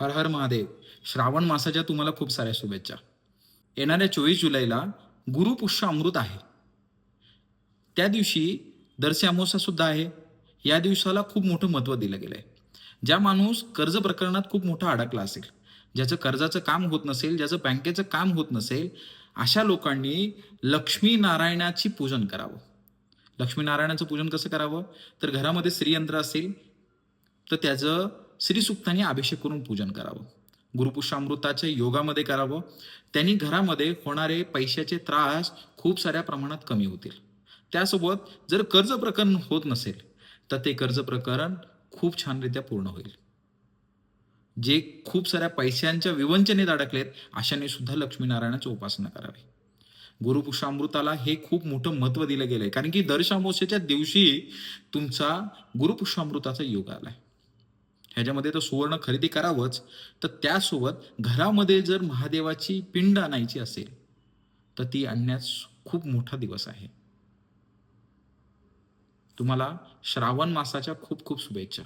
हर हर महादेव. श्रावण मासाच्या तुम्हाला खूप साऱ्या शुभेच्छा. येणाऱ्या चोवीस जुलैला गुरुपुष्य अमृत आहे. त्या दिवशी दरसे अमोसासुद्धा सुद्धा आहे. या दिवसाला खूप मोठं महत्त्व दिलं गेलं आहे ज्या माणूस कर्ज प्रकरणात खूप मोठा अडकला असेल ज्याचं कर्जाचं काम होत नसेल ज्याचं बँकेचं काम होत नसेल अशा लोकांनी लक्ष्मीनारायणाची पूजन करावं. लक्ष्मीनारायणाचं पूजन कसं करावं? तर घरामध्ये श्रीयंत्र असेल तर त्याचं श्रीसुक्ताने अभिषेक करून पूजन करावं. गुरुपुष्यामृताच्या योगामध्ये करावं. त्यांनी घरामध्ये होणारे पैशाचे त्रास खूप साऱ्या प्रमाणात कमी होतील. त्यासोबत जर कर्ज प्रकरण होत नसेल तर ते कर्ज प्रकरण खूप छानरित्या पूर्ण होईल. जे खूप साऱ्या पैशांच्या विवंचनेत अडकलेत अशाने सुद्धा लक्ष्मीनारायणाची उपासना करावी. गुरुपुष्यामृताला हे खूप मोठं महत्त्व दिलं गेलंय. कारण की दर्शामोसेच्या दिवशी तुमचा गुरुपुष्यामृताचा योग आलाय. ह्याच्यामध्ये तर सुवर्ण खरेदी करावंच. तर त्यासोबत घरामध्ये जर महादेवाची पिंड आणायची असेल तर ती आणण्यास खूप मोठा दिवस आहे. तुम्हाला श्रावण मासाच्या खूप खूप शुभेच्छा.